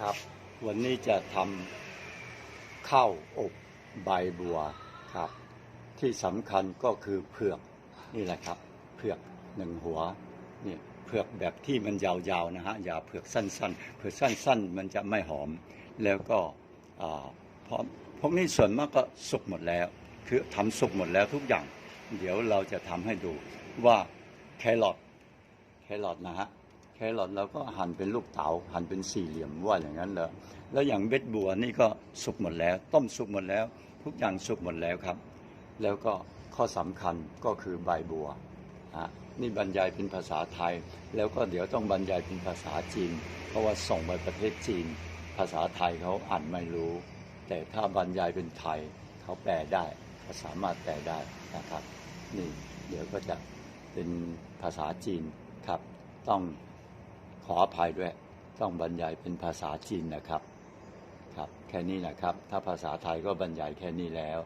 ครับ วันนี้จะทำข้าวอบใบบัวครับ ที่สำคัญก็คือเผือกนี่แหละครับ เผือกหนึ่งหัวนี่เผือกแบบที่มันยาวๆนะฮะอย่าเผือกสั้นๆ เผือกสั้น ๆ มันจะไม่หอม แล้วก็พราะพวกนี้ส่วนมากก็สุกหมดแล้ว คือทำสุกหมดแล้วทุกอย่าง เดี๋ยวเราจะทำให้ดูว่าแครอทแครอทนะฮะ แครอทเราก็หั่นเป็นลูกเต๋าหั่นเป็นสี่เหลี่ยมว่าอย่างนั้นเลยแล้วอย่างเบ็ดบัวนี่ก็สุกหมดแล้ว ต้มสุกหมดแล้ว ทุกอย่างสุกหมดแล้วครับ แล้วก็ข้อสำคัญก็คือใบบัวอะนี่บรรยายเป็นภาษาไทย แล้วก็เดี๋ยวต้องบรรยายเป็นภาษาจีน เพราะว่าส่งไปประเทศจีน ภาษาไทยเขาอ่านไม่รู้ แต่ถ้าบรรยายเป็นไทยเขาแปลได้เขาสามารถแปลได้นะครับ นี่เดี๋ยวก็จะเป็นภาษาจีนครับต้อง ออภัยด้วย ต้องบรรยายเป็นภาษาจีนนะครับ ครับแค่นี้นะครับ ถ้าภาษาไทยก็บรรยายแค่นี้แล้ว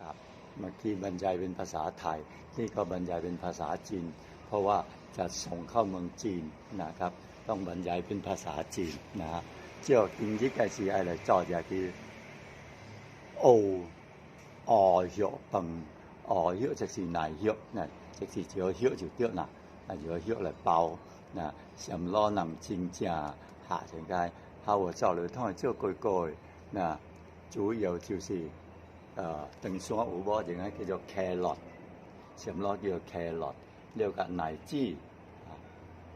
ครับเมื่อกี้บรรยายเป็นภาษาไทยนี่ก็บรรยายเป็นภาษาจีน เพราะว่าจะส่งเข้าเมืองจีนนะครับ ต้องบรรยายเป็นภาษาจีนนะฮะเจ้าอินยี่ไกสีอะไรจอดอยากที่โออเหี่ยวปังออเหี่ยวจะสีไหนเหี่ยวนะจะสีเจียวเหี่ยวจิ๋วเตี้ยนะเหี่ยวเหี่ยวะไรเบา 那什么南京正下成街下我照流通照句句那主要就是诶定数有无定系叫做 carrot 什么叫 carrot 了个奶枝啊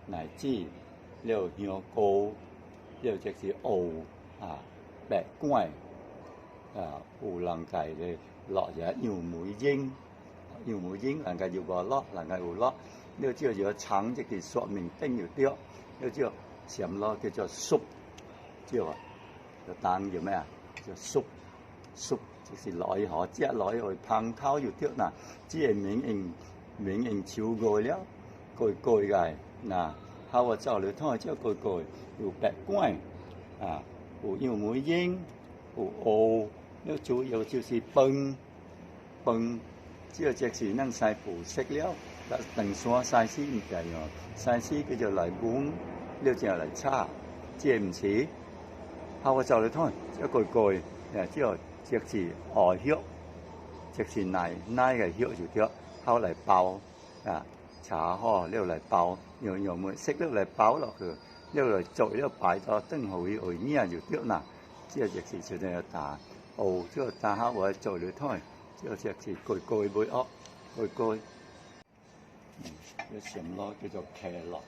奶枝了香菇了就是蚵啊白怪啊有人家咧落咗杨梅英。要梅英能够要个咯，能够有咯。 nếu chưa giữa trắng thì cái sọ mình tinh nhiều tiêu nếu chưa xem lo thì cho súc chưa ạ cho tan gì mẹ cho súc súc thì là lõi họ chia lõi rồi phang thao nhiều tiêu là chỉ mình mình mình mình chiếu rồi lẽ cồi cồi gài là hao vào cho lưỡi thôi chứ cồi cồi đủ bẹ quay à ủ nhiều mũi dinh ủ ô nếu chú yêu chiếu xì bưng bưng chưa chắc xì năng sai phủ sách liễu 崩。之后只是能晒葡色了，定所晒丝唔计喎，晒丝佢就嚟碗，呢就嚟叉，即唔似。后我就嚟睇一句句，诶之后只是外壳，只是奶奶嘅壳就咗，后嚟爆啊茶呵，呢度嚟爆，用用梅色呢嚟爆落去，呢度嚟做呢个摆咗灯号去去呢就咗嗱，之后只是就嚟打，哦之后打下我做嚟睇。呢只字句句会噏句句， 叫什么？叫做开落，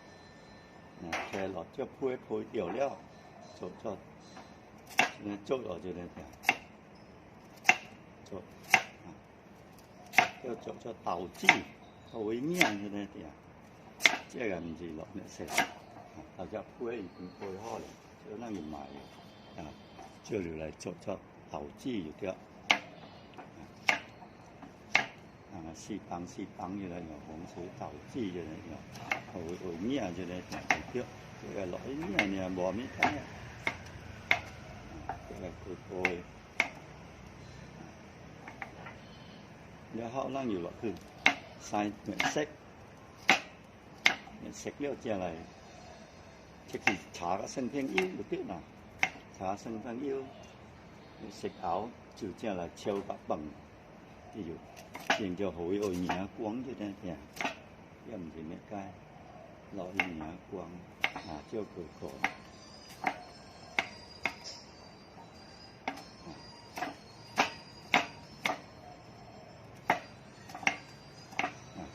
啊，开落，即泼配掉了，做做，做做了就来听，做，啊，要做做豆子，豆为面就那点，这个唔是落那些，啊，大家配已经配好了，就那个买，啊，就留来做做豆子就对。四磅四磅嘅啦，用红水豆豉嘅啦，用会会咩嘅咧，就叫佢系落啲咩呢？冇咩睇啊，佢系佢会，然后让要落去晒面色，面色了之后嚟，即系搽个生片腰就啲啦，搽生片腰，食饱就之后嚟超个泵。ที่อ ยู่เพียงจะโหยโอยเหนียกวงอยู่นั่นเนี่ยย่ำถึงไม่ใกล้รออีเหนียกวงหาเจ้าเกิดก่อน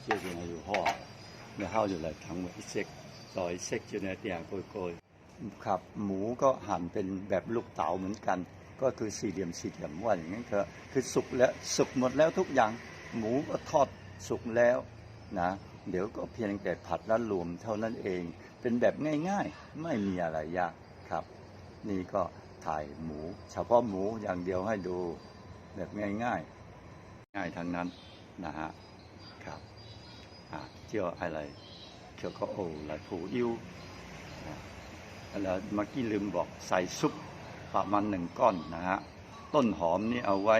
เชื่ออยู่ในอยู่ห่อเนี่ยเข้าอยู่เลยทั้งหมดเซ็กซอยเซ็กอยู่ในเตียงโกยๆครับหมูก็หั่นเป็นแบบลูกเต๋าเหมือนกัน ก็คือสี่เหลี่ยมสี่เหลี่ยมว่าอย่างนั้นเถอะคือสุกแล้วสุกหมดแล้วทุกอย่าง หมูก็ทอดสุกแล้วนะเดี๋ยวก็เพียงแต่ผัดแล้วรวมเท่านั้นเอง เป็นแบบง่ายๆ ไม่มีอะไรยากครับ นี่ก็ถ่ายหมู เฉพาะหมูอย่างเดียวให้ดูแบบง่ายๆ ง่ายทั้งนั้นนะฮะครับอ่าเจียวอะไรเจียวก็โอ้หลายผูอิ่วนะแล้วเมื่อกี้ลืมบอกใส่ซุปประมาณหนึ่งก้อนนะฮะต้นหอมนี่เอาไว้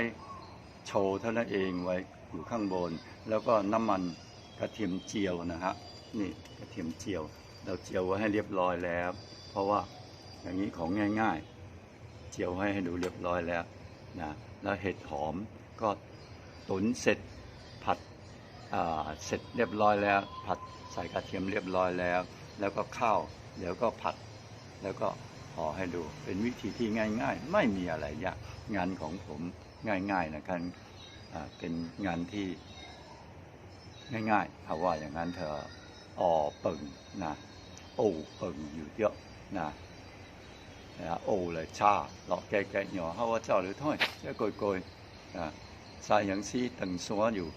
โชว์เท่านั้นเองไว้ อยู่ข้างบน แล้วก็น้ำมันกระเทียมเจียวนะฮะนี่กระเทียมเจียว เราเจียวไว้ให้เรียบร้อยแล้ว เพราะว่าอย่างนี้ของง่าย ๆ เจียวให้ให้ดูเรียบร้อยแล้วนะแล้วเห็ดหอมก็ตุนเสร็จผัดอ่าเสร็จเรียบร้อยแล้ว ผัดใส่กระเทียมเรียบร้อยแล้ว แล้วก็ข้าวเดี๋ยวก็ผัดแล้วก็ห่อให้ดูเป็นวิธีที่ง่าย ๆ ไม่มีอะไรยากงานของผมง่าย ๆนะครับ เป็นงานที่ง่ายๆเพราะว่าอย่างนั้นเธออ่อเปิงนะโอ้เปิงอยู่เยอะนะนะโอ้เลยชาหลอกแก่ๆ nhỏ เขาว่าเจ้าหรือถ้อยเจ้าโกยๆนะสายอย่างซีตึงซัวอยู่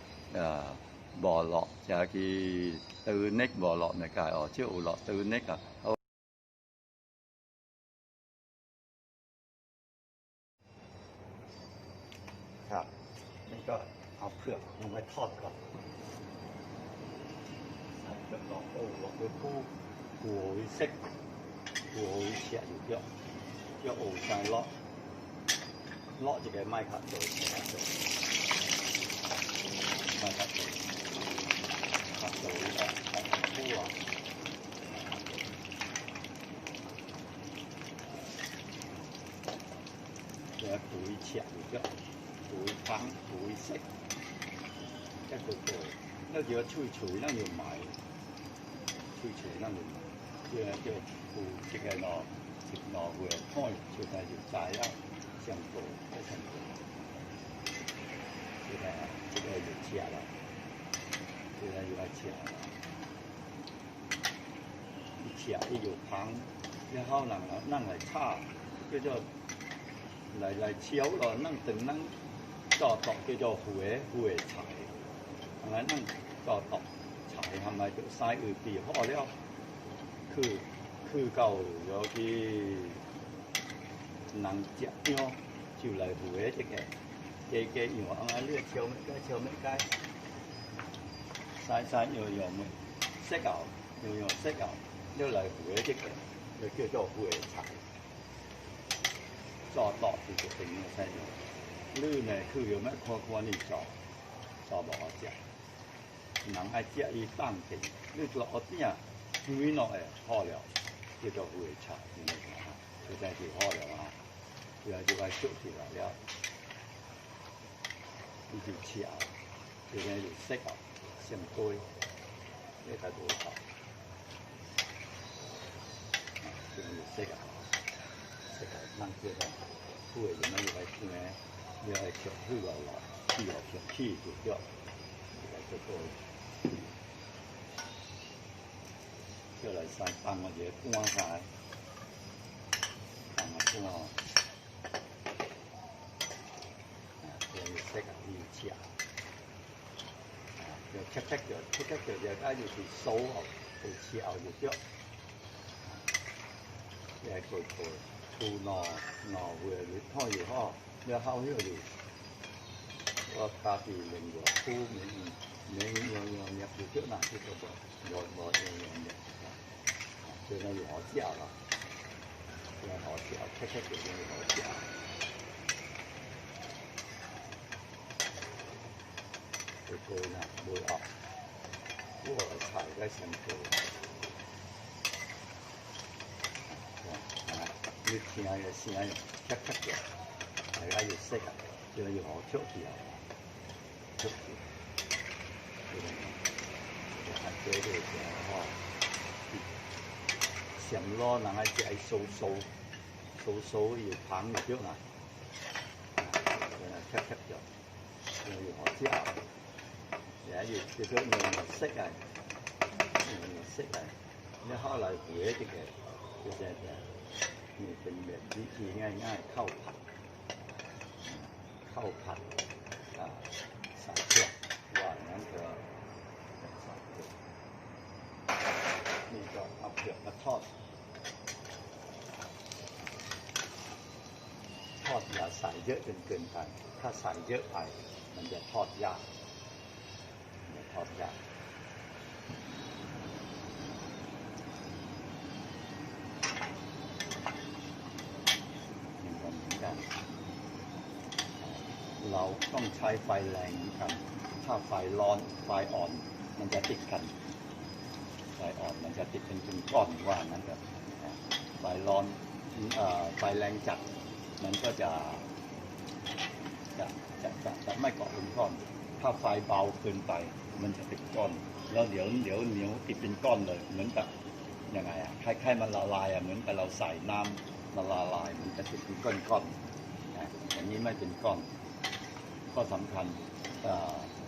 บ่อหลอกจากที่ตือเน็กบ่อหลอกในกายอ๋อเจ้าหลอกตือเน็กอะ ครับนี่ก็ เอาเผือกลงไปทอดก่อนใส่เผือกโอ้ลงไปคู่หัววิเซ็กหัววิเฉียอยู่เยอะเยอะโอ้ใส่เลาะเลาะจะได้ไม่ขาดโดยไม่ขาดโดยไม่ขาดโดยขาดโดยแบบแบบคั่วเดี๋ยวปุ๋ยเฉียอยู่เยอะปุ๋ยฟังปุ๋ย色，一，那就要吹吹，那就买，吹吹那就买，就就这个咯，这个会看，就开始炸了，香菇，再香菇，这个这个有加了，这个有加了，一一有旁，然后那个那个叉，叫做来来敲了，那等那。叫做叫做虎尾， นั้นก็ต้องฉายทำไมไซอื่นปีเพราะแล้วคือคือเก่าแล้วที่หนังเจี๊ยบเนาะจิ๋วไหลหูเอ๊ะเจ๊แกเจ๊แกอยู่เอางั้นเลือดเชียวไม่ใกล้เชียวไม่ใกล้สายสายอยู่อยู่มึงเซ็กเอาอยู่อยู่เซ็กเอาเลือดไหลหูเอ๊ะเจ๊แกเลือดเกี่ยวกับหูเอ๊ะฉายจอดต่อสี่สิบเป็นเนี่ยใช่ไหมลื่นเนี่ยคืออยู่แม่ครัวครัวนี่จอดจอดบอกเจี๊ยบ 人爱食哩当地，你做学饼，水落诶好料，叫做会吃，是看是啊？实在是好了啊，然后就爱熟起来了，你就吃啊，就安就食啊，先贵，你才多好，就安就食啊，食啊，咱叫做富诶，就咱就爱吃咧，你爱吃水来落，水落上起就叫，就爱做多。 งหัวคู่มีมีมีมีมีอยู่เยอะนะที่เขาบอกรอรอเองเนี่ยคือในอยู่หอเจ้าละในหอเจ้าแค่แค่เกิดในหอเจ้าตัว 非常瑤河之後囉，叫到瑤开之後，咔好叫。叫到，呢，唔啊，我擦，而家辛苦。哦，係咪？要跳下，要先下，要咔咔叫。大家要識人，叫到瑤跳之後，哦，捉住。你明唔明？你拍。xem lo là ngay chạy sâu sâu sâu sâu phẳng một chút à khép khép rồi rồi họ chỉ ảo để gì cái chỗ này là này là này nếu họ là dễ thì cái cái cái cái mình เป็นแบบวิธีง่ายๆเข้าผัดเข้าผัด ทอด ทอดอย่าใส่เยอะจนเกินไป ถ้าใส่เยอะไป มันจะทอดยากมันจะทอดยากนี่ก็เหมือนกันเราต้องใช้ไฟแรงเหมือนกัน ถ้าไฟร้อน ไฟอ่อน มันจะติดกัน ไฟอ่อนมันจะติดเป็นเป็นก้อนว่างั้นแบบไฟร้อนไฟแรงจัดมันก็จะจะจะจะจะไม่เกาะเป็นก้อน ถ้าไฟเบาเกินไป มันจะเป็นก้อน แล้วเดี๋ยวเดี๋ยวเหนียวติดเป็นก้อนเลยเหมือนกับยังไงอะคล้ายๆมันละลายอะเหมือนกับเราใส่น้ำมันละลาย มันจะติดเป็นก้อนๆนะอย่างนี้ไม่เป็นก้อน ก็สำคัญ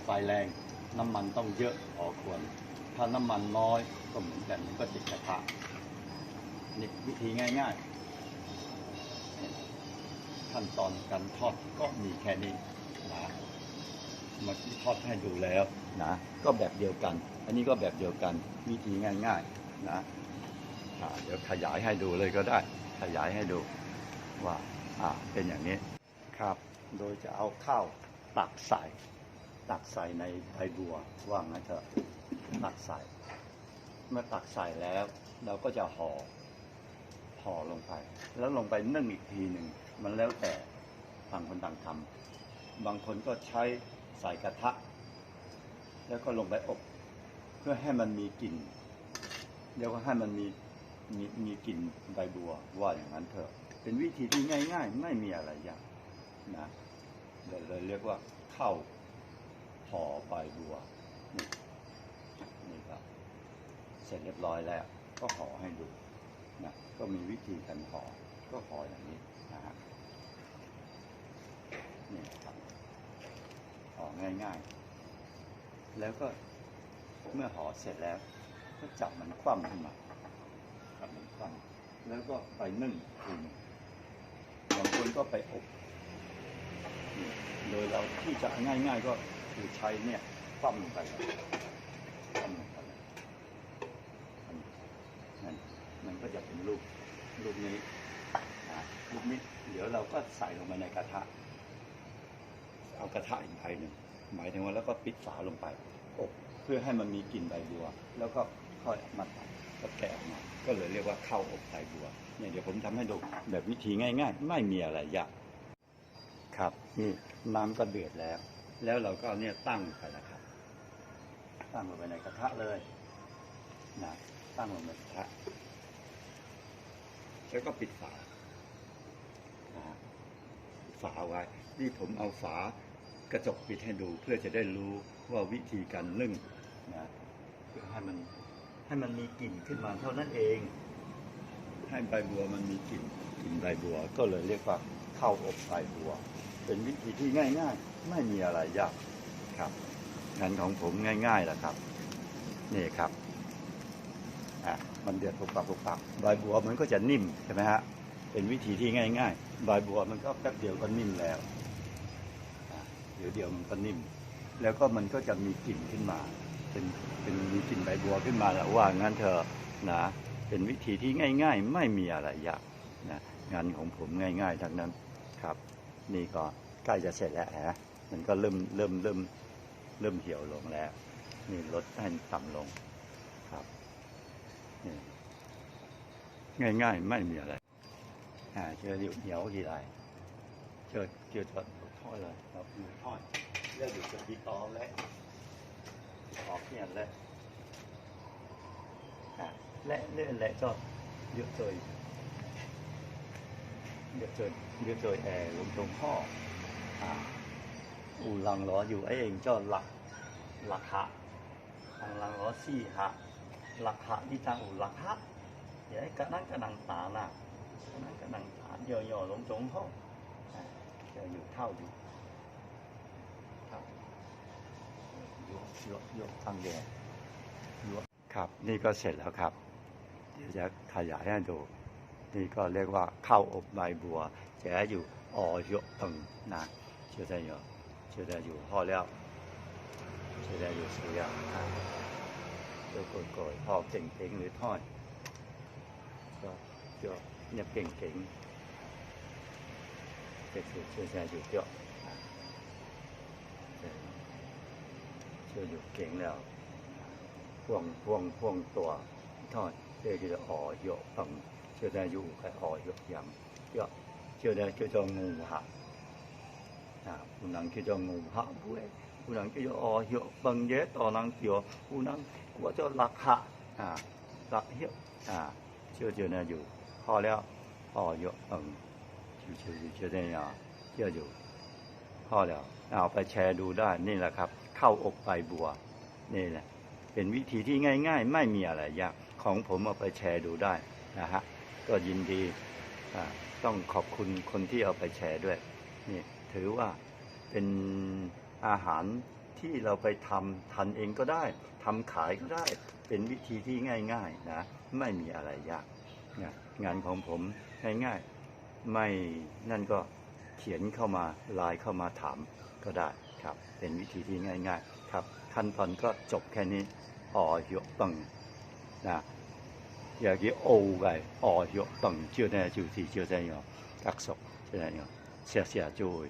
ไฟแรงน้ำมันต้องเยอะพอควร ถ้าน้ำมันน้อยก็เหมือนกันมันก็ติดกระทะนี่วิธีง่ายๆเนี่ยขั้นตอนการทอดก็มีแค่นี้นะมาทอดให้ดูแล้วนะก็แบบเดียวกัน อันนี้ก็แบบเดียวกันวิธีง่าย ๆนะอ่าเดี๋ยวขยายให้ดูเลยก็ได้ ขยายให้ดูว่าอ่าเป็นอย่างนี้ครับ โดยจะเอาข้าวตักใส่ตักใส่ในใบบัวว่างั้นเถอะ ตักใส่ เมื่อตักใส่แล้ว เราก็จะห่อห่อลงไป แล้วลงไปนึ่งอีกทีหนึ่ง มันแล้วแต่ต่างคนต่างทำบางคนก็ใช้ใส่กระทะ แล้วก็ลงไปอบ เพื่อให้มันมีกลิ่นเรียกว่าให้มันมีมีมีกลิ่นใบบัวว่าอย่างนั้นเถอะ เป็นวิธีที่ง่าย ๆ ไม่มีอะไรยากนะเลยเลยเรียกว่าข้าวห่อใบบัวนี่ นี่ครับ เสร็จเรียบร้อยแล้ว ก็ห่อให้ดูนะก็มีวิธีการห่อก็ห่ออย่างนี้นะฮะนี่ครับห่อง่ายๆ แล้วก็เมื่อห่อเสร็จแล้ว ก็จับมันคว่ำขึ้นมาจับมันคว่ำแล้วก็ไปนึ่งทีนึงบางคนก็ไปอบโดยเราที่จะง่าย ๆ ก็คือใช้เนี่ยคว่ำลงไปเลยคว่ำลงไปเลย นั่นมัน ก็จะเป็นรูปรูปนี้รูปนี้ เดี๋ยวเราก็ใส่ลงไปในกระทะ เอากระทะอีกใบหนึ่งหมายถึงว่าแล้วก็ปิดฝาลงไปอบเพื่อให้มันมีกลิ่นใบบัว แล้วก็ค่อยมาตัดก็แกะออกมาก็เลยเรียกว่าข้าวอบใบบัวเนี่ยเดี๋ยวผมทำให้ดูแบบวิธีง่าย ๆ ไม่มีอะไรยากครับนี่น้ำก็เดือดแล้ว แล้วเราก็เอาเนี่ยตั้งไปนะครับ ตั้งลงไปในกระทะเลยนะตั้งลงในกระทะ แล้วก็ปิดฝานะฮะปิดฝาไว้นี่ผมเอาฝากระจกปิดให้ดูเพื่อจะได้รู้ว่าวิธีการนึ่งนะเพื่อให้มันให้มันมีกลิ่นขึ้นมาเท่านั้นเอง ให้ใบบัวมันมีกลิ่นกลิ่นใบบัว ก็เลยเรียกว่าข้าวอบใบบัว เป็นวิธีที่ง่าย ๆ ไม่มีอะไรยากครับงานของผมง่ายๆแหละครับ นี่ครับะมันเดือดปุกปักปุกปักใบบัวมันก็จะนิ่มใช่ไหมฮะเป็นวิธีที่ง่ายๆใบบัวมันก็แป๊บเดียวก็นิ่มแล้วเดี๋ยวเดียวมันก็นิ่ม แล้วก็มันก็จะมีกลิ่นขึ้นมา เป็นเป็นมีกลิ่นใบบัวขึ้นมาแล้วว่างั้นเถอะนะเป็นวิธีที่ง่าย ๆ ไม่มีอะไรยากนะงานของผมง่ายๆทั้งนั้นครับ นี่ก็ใกล้จะเสร็จแล้วฮะมันก็เริ่มเริ่มเริ่มเริ่มเหี่ยวลงแล้ว นี่ลดให้ต่ำลงครับ ง่ายๆ ไม่มีอะไรอ่าเจออยู่เหนียวทีไรเจอเจอทอดทอดเลยเราดูทอดเลือกอยู่จะดีตอแล้วออกเนี่ยนแล้วและเลื่อนและก็เยอะเลยเยอะเลยเยอะเลยแอร์ลงตรงข้ออูลังล้ออยู่ไอ้เองเจ้าหลักหะลังล้อซี่หะ หลักหะที่ทางอุหลักหะอย่าให้กระนั้นกระนังตาน่ะกระนั้นกระนังตาเยอยๆหลงจงห้างจะอยู่เท่าอยู่เท่าอยู่ยกยกทางแดงยกครับนี่ก็เสร็จแล้วครับจะขยายให้ดู นี่ก็เรียกว่าเข้าอบใบบัวจะอยู่อ่อยกตึงนะเชื่อใจเยอะเชื่อใจอยู่พอแล้วเชื่就在有，就在有好料，就在有熟料啊。 พอแล้วเชื่อยู่สุยาอ่าเดี๋ยวโกยๆพอเก่งๆหรือทอดก็เจาะเนี่ยเก่งๆ这是เชื่อได้อยู่เจาะเชื่ออยู่เก่งแล้วพ่วงพ่วงพ่วงตัวทอดเชื่อจะอ่อยกตึงเชื่อได้อยู่แค่อ่อยกยำเจาะเชื่อได้เชื่อจะงูหัก à, u năng kia cho ngủ hạ bụi ผู้นั้นก็อยู่อเหี่ยบังเยะต่อนางเกี่ยวผู้นั้นก็จะรักห 어, อ่า,떠낭 기 어, 운 항, 구하 죠, 락 하, 아, 락, 혀, 아, 저저나 요, 허 려, 어, 요, 응, 저, 저, อยู่,พ่อแล้วเอาไปแชร์ดูได้นี่แหละครับ เข้าอกไปบัว นี่แหละ เป็นวิธีที่ง่าย ๆ ไม่มีอะไรยากของผมเอาไปแชร์ดูได้นะฮะก็ยินดีต้องขอบคุณคนที่เอาไปแชร์ด้วย นี่ถือว่าเป็น อาหารที่เราไปทำทันเองก็ได้ทำขายก็ได้เป็นวิธีที่ง่ายๆนะไม่มีอะไรยากนะงานของผมง่ายๆไม่นั่นก็เขียนเข้ามาไลน์เข้ามาถามก็ได้ครับ เป็นวิธีที่ง่าย ๆ ครับ ขั้นตอนก็จบแค่นี้อ่อหยกตังนะอย่ากจะโอ้ไงออหยกตังเชื่อแน่จูทีเชื่อแน่ยอรักศพเชื่อแน่ยอเสียเสียจุย